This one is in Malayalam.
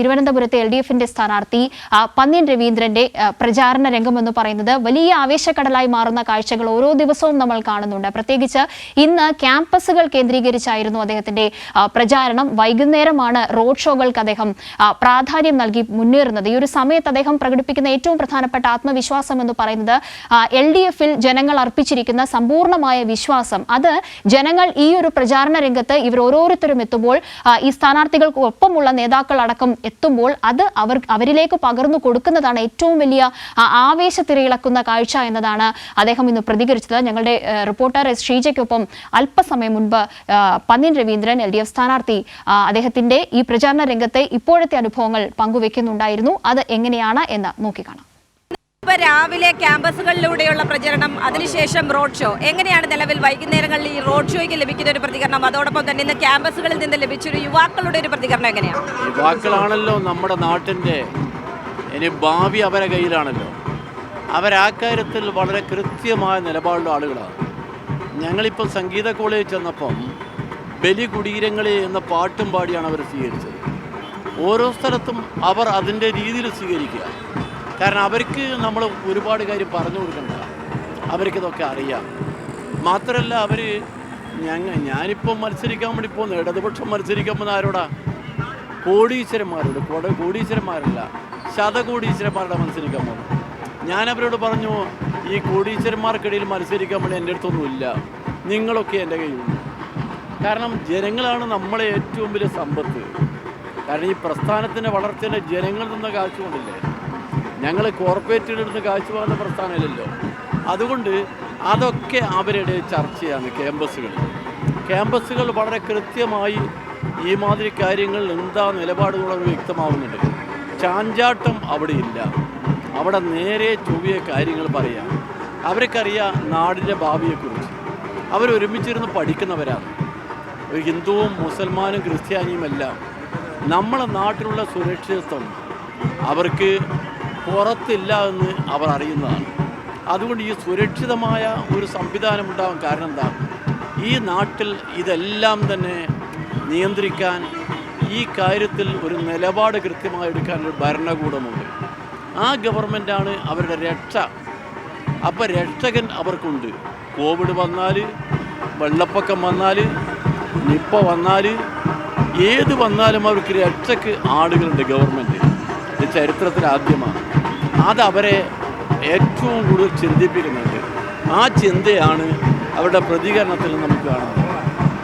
തിരുവനന്തപുരത്തെ എൽ ഡി എഫിന്റെ സ്ഥാനാർത്ഥി പന്നിയൻ രവീന്ദ്രന്റെ പ്രചാരണ രംഗമെന്ന് പറയുന്നത് വലിയ ആവേശക്കടലായി മാറുന്ന കാഴ്ചകൾ ഓരോ ദിവസവും നമ്മൾ കാണുന്നുണ്ട്. പ്രത്യേകിച്ച് ഇന്ന് ക്യാമ്പസുകൾ കേന്ദ്രീകരിച്ചായിരുന്നു അദ്ദേഹത്തിന്റെ പ്രചാരണം. വൈകുന്നേരമാണ് റോഡ് ഷോകൾക്ക് അദ്ദേഹം പ്രാധാന്യം നൽകി മുന്നേറുന്നത്. ഈ ഒരു സമയത്ത് അദ്ദേഹം പ്രകടിപ്പിക്കുന്ന ഏറ്റവും പ്രധാനപ്പെട്ട ആത്മവിശ്വാസം എന്ന് പറയുന്നത് എൽ ഡി എഫിൽ ജനങ്ങൾ അർപ്പിച്ചിരിക്കുന്ന സമ്പൂർണമായ വിശ്വാസം. അത് ജനങ്ങൾ ഈ ഒരു പ്രചാരണ രംഗത്ത് ഇവർ ഓരോരുത്തരും എത്തുമ്പോൾ ഈ സ്ഥാനാർത്ഥികൾക്ക് ഒപ്പമുള്ള നേതാക്കൾ അടക്കം എത്തുമ്പോൾ അത് അവർ അവരിലേക്ക് പകർന്നു കൊടുക്കുന്നതാണ് ഏറ്റവും വലിയ ആവേശത്തിരയിളക്കുന്ന കാഴ്ച എന്നതാണ് അദ്ദേഹം ഇന്ന് പ്രതികരിച്ചത്. ഞങ്ങളുടെ റിപ്പോർട്ടർ എസ് ഷീജയ്ക്കൊപ്പം അല്പസമയം മുൻപ് Pannian Raveendran L D F സ്ഥാനാർത്ഥി അദ്ദേഹത്തിന്റെ ഈ പ്രചാരണ രംഗത്തെ ഇപ്പോഴത്തെ അനുഭവങ്ങൾ പങ്കുവെക്കുന്നുണ്ടായിരുന്നു. അത് എങ്ങനെയാണ് എന്ന് നോക്കിക്കാണാം. ഇപ്പൊ രാവിലെ ക്യാമ്പസുകളിലൂടെയുള്ള പ്രചരണം അതിനുശേഷം റോഡ് ഷോ എങ്ങനെയാണ് നിലവിൽ വൈകുന്നേരങ്ങളിൽ ഈ റോഡ് ഷോയ്ക്ക് ലഭിക്കുന്ന ഒരു പ്രതികരണം? അതോടൊപ്പം തന്നെ ഇന്ന് ക്യാമ്പസുകളിൽ നിന്ന് ലഭിച്ചൊരു യുവാക്കളുടെ ഒരു പ്രതികരണം എങ്ങനെയാണ്? യുവാക്കളാണല്ലോ നമ്മുടെ നാട്ടിന്റെ ഇനി ഭാവി അവരെ കയ്യിലാണല്ലോ. അവരാ കാര്യത്തിൽ വളരെ കൃത്യമായ നിലപാടുള്ള ആളുകളാണ്. ഞങ്ങളിപ്പോൾ സംഗീത കോളേജിൽ ചെന്നപ്പം ബലി കുടീരങ്ങളിൽ എന്ന പാട്ടും പാടിയാണ് അവർ സ്വീകരിച്ചത്. ഓരോ സ്ഥലത്തും അവർ അതിന്റെ രീതിയിൽ സ്വീകരിക്കുക. കാരണം അവർക്ക് നമ്മൾ ഒരുപാട് കാര്യം പറഞ്ഞു കൊടുക്കണ്ട. അവർക്കിതൊക്കെ അറിയാം. മാത്രമല്ല അവർ ഞങ്ങൾ ഞാനിപ്പോൾ മത്സരിക്കാൻ വേണ്ടി പോകുന്ന. ഇടതുപക്ഷം മത്സരിക്കാൻ പോകുന്ന ആരോടാ? കോടീശ്വരന്മാരോട്. കൊട കോടീശ്വരന്മാരല്ല. ശതകോടീശ്വരന്മാരുടെ മത്സരിക്കാൻ പോകുന്നു. ഞാൻ അവരോട് പറഞ്ഞു ഈ കോടീശ്വരന്മാർക്കിടയിൽ മത്സരിക്കാൻ വേണ്ടി എന്റെ അടുത്തൊന്നുമില്ല നിങ്ങളൊക്കെ എന്റെ കയ്യിലുണ്ട്. കാരണം ജനങ്ങളാണ് നമ്മളെ ഏറ്റവും വലിയ സമ്പത്ത്. കാരണം ഈ പ്രസ്ഥാനത്തിന്റെ വളർച്ചയുടെ ജനങ്ങൾ നിന്ന് കാഴ്ച ഞങ്ങൾ കോർപ്പറേറ്റിൽ നിന്ന് കാഴ്ച പ്രസ്ഥാനമില്ലല്ലോ. അതുകൊണ്ട് അതൊക്കെ അവരുടെ ചർച്ചയാണ് ക്യാമ്പസുകൾ. ക്യാമ്പസുകൾ വളരെ കൃത്യമായി ഈ മാതിരി കാര്യങ്ങളിൽ എന്താ നിലപാടുകളൊക്കെ വ്യക്തമാവുന്നുണ്ട്. ചാഞ്ചാട്ടം അവിടെ ഇല്ല അവിടെ നേരെ ചൊവ്വിയ കാര്യങ്ങൾ പറയാം. അവർക്കറിയാം നാടിന്റെ ഭാവിയെക്കുറിച്ച്. അവരൊരുമിച്ചിരുന്ന് പഠിക്കുന്നവരാണ്. ഒരു ഹിന്ദുവും മുസൽമാനും ക്രിസ്ത്യാനിയുമെല്ലാം നമ്മളെ നാട്ടിലുള്ള സുരക്ഷിതത്വം. അവർക്ക് പുറത്തില്ല എന്ന് അവർ അറിയുന്നതാണ്. അതുകൊണ്ട് ഈ സുരക്ഷിതമായ ഒരു സംവിധാനം ഉണ്ടാകാൻ കാരണം എന്താ? ഈ നാട്ടിൽ ഇതെല്ലാം തന്നെ നിയന്ത്രിക്കാൻ ഈ കാര്യത്തിൽ ഒരു നിലപാട് കൃത്യമായി എടുക്കാൻ ഒരു ഭരണകൂടമുണ്ട്. ആ ഗവൺമെന്റാണ് അവരുടെ രക്ഷ. അപ്പോൾ രക്ഷകൻ അവർക്കുണ്ട്. കോവിഡ് വന്നാൽ വെള്ളപ്പൊക്കം വന്നാൽ നിപ്പ വന്നാൽ ഏത് വന്നാലും അവർക്ക് രക്ഷയ്ക്ക് ആളുകളുണ്ട് ഗവൺമെന്റ് ഇത് ചരിത്രത്തിൽ ആദ്യമാണ്. അത് അവരെ ഏറ്റവും കൂടുതൽ ചിന്തിപ്പിക്കുന്നുണ്ട്. ആ ചിന്തയാണ് അവരുടെ പ്രതികരണത്തിൽ നമുക്ക് കാണുന്നത്